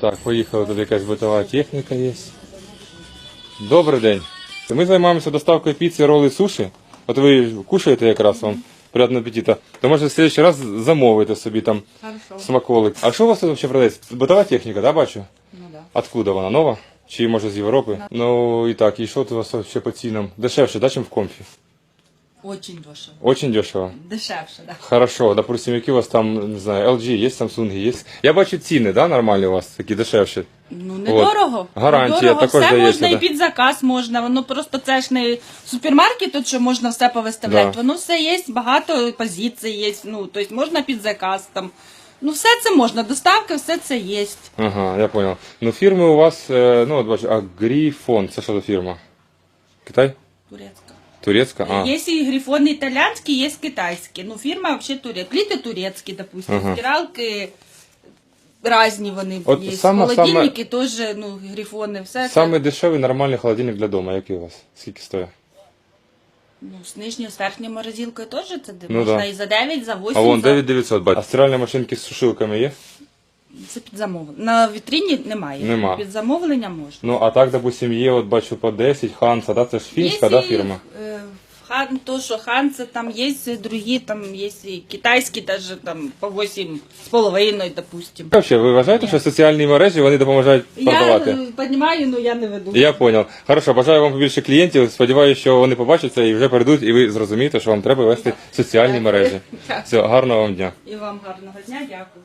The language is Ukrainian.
Так, поїхали, тут якась битова техніка є. Добрий день. Ми займаємося доставкою піци, роли, суші. От ви кушаєте якраз вам приятного апетита. То може в следующий раз замовити собі там Хорошо. смаколик. А що у вас тут взагалі продається? Битова техніка, да, бачу? Ну да. Откуда вона? Нова? Чи може з Європи? Ну і так, і що тут у вас ще по цінам? Дешевше, да, чим в комфі? Очень дешево. Очень дешево. Дешевше, да. Хорошо, допустим, які у вас там, не знаю, LG, є, Samsung, є. Я бачу ціни, да, нормальні у вас, такі дешевші. Ну, недорого. Гарантія недорого. також все дається, можна да. і під заказ можна. Воно просто це ж не супермаркет, тут що можна все повиставляти. Да. Воно все є, багато позицій є. Ну, тобто можна під заказ там. Ну, все це можна, доставка, все це є. Ага, я понял. Ну, фірми у вас, е, ну, от бачу, Агріфон, це що за фірма? Китай? Турецька. Турецька? А. Є і грифони італійські, є китайські. Ну, фірма взагалі турецька. Пліти турецькі, допустим, Ага. стиралки різні вони От є. саме- Холодильники теж, ну, грифони, все Саме це. дешевий нормальний холодильник для дому, який у вас? Скільки стоїть? Ну, з нижньою, з верхньою морозилкою теж це Ну, можна да. і за 9, за 8. А вон за... 9900 бачу. А стиральні машинки з сушилками є? Це під замовлення. На вітріні немає. Нема. Під замовлення можна. Ну, а так, допустим, є, от бачу по 10, Ханса, да? Це ж фінська, да, фірма? Е, хан, то, що Ханце, там є другі, там є і китайські, даже там по 8 з половиною, допустим. Вообще, ви вважаєте, що соціальні мережі вони допоможають продавати? Я розумію, але я не веду. Я понял. Хорошо, бажаю вам побільше клієнтів. Сподіваюся, що вони побачаться і вже перейдуть, і ви зрозумієте, що вам треба вести соціальні мережі. Все, гарного вам дня. І вам гарного дня, дякую.